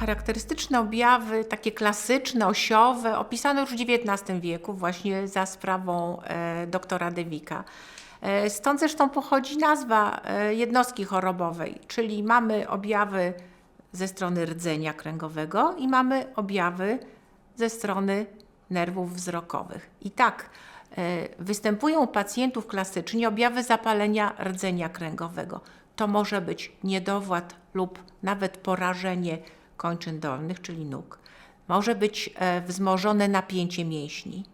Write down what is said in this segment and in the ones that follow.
Charakterystyczne objawy, takie klasyczne, osiowe, opisano już w XIX wieku, właśnie za sprawą e, doktora Dewika. E, stąd zresztą pochodzi nazwa e, jednostki chorobowej, czyli mamy objawy ze strony rdzenia kręgowego i mamy objawy ze strony nerwów wzrokowych. I tak e, występują u pacjentów klasycznie objawy zapalenia rdzenia kręgowego. To może być niedowład lub nawet porażenie kończyn dolnych, czyli nóg. Może być e, wzmożone napięcie mięśni.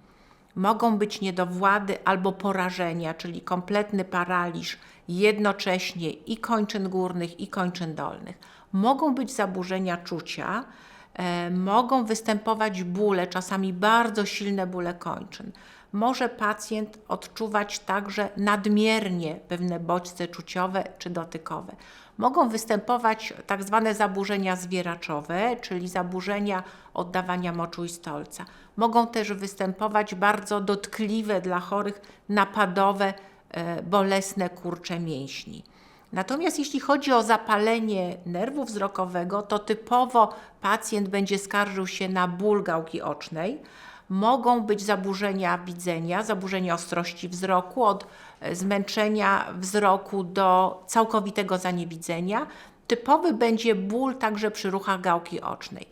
Mogą być niedowłady albo porażenia, czyli kompletny paraliż jednocześnie i kończyn górnych, i kończyn dolnych. Mogą być zaburzenia czucia, mogą występować bóle, czasami bardzo silne bóle kończyn. Może pacjent odczuwać także nadmiernie pewne bodźce czuciowe czy dotykowe. Mogą występować tak zwane zaburzenia zwieraczowe, czyli zaburzenia oddawania moczu i stolca. Mogą też występować bardzo dotkliwe dla chorych napadowe, e, bolesne kurcze mięśni. Natomiast jeśli chodzi o zapalenie nerwu wzrokowego, to typowo pacjent będzie skarżył się na ból gałki ocznej. Mogą być zaburzenia widzenia, zaburzenia ostrości wzroku, od e, zmęczenia wzroku do całkowitego zaniewidzenia. Typowy będzie ból także przy ruchach gałki ocznej.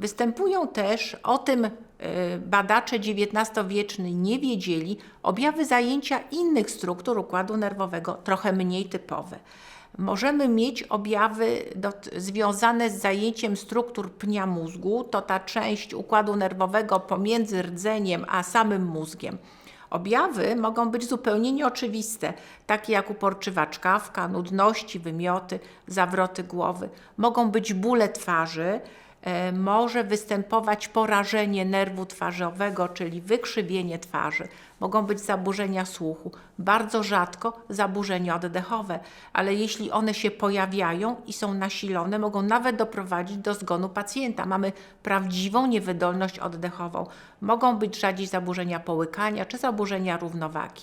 Występują też, o tym e, badacze XIX-wieczni nie wiedzieli, objawy zajęcia innych struktur układu nerwowego, trochę mniej typowe. Możemy mieć objawy dot- związane z zajęciem struktur pnia mózgu, to ta część układu nerwowego pomiędzy rdzeniem a samym mózgiem. Objawy mogą być zupełnie nieoczywiste, takie jak uporczywa czkawka, nudności, wymioty, zawroty głowy. Mogą być bóle twarzy, może występować porażenie nerwu twarzowego, czyli wykrzywienie twarzy. Mogą być zaburzenia słuchu, bardzo rzadko zaburzenia oddechowe, ale jeśli one się pojawiają i są nasilone, mogą nawet doprowadzić do zgonu pacjenta. Mamy prawdziwą niewydolność oddechową. Mogą być rzadziej zaburzenia połykania czy zaburzenia równowagi.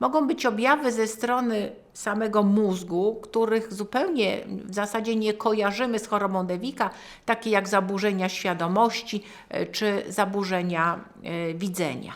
Mogą być objawy ze strony samego mózgu, których zupełnie w zasadzie nie kojarzymy z chorobą Dewika, takie jak zaburzenia świadomości e, czy zaburzenia e, widzenia.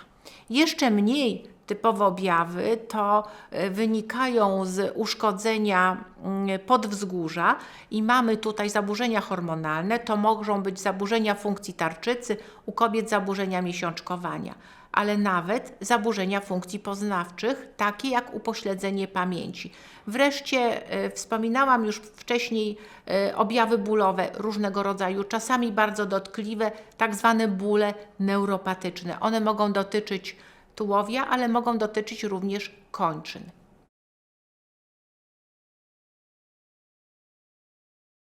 Jeszcze mniej typowe objawy to e, wynikają z uszkodzenia mm, podwzgórza i mamy tutaj zaburzenia hormonalne, to mogą być zaburzenia funkcji tarczycy, u kobiet zaburzenia miesiączkowania, ale nawet zaburzenia funkcji poznawczych, takie jak upośledzenie pamięci. Wreszcie e, wspominałam już wcześniej e, objawy bólowe różnego rodzaju, czasami bardzo dotkliwe, tak zwane bóle neuropatyczne. One mogą dotyczyć tułowia, ale mogą dotyczyć również kończyn.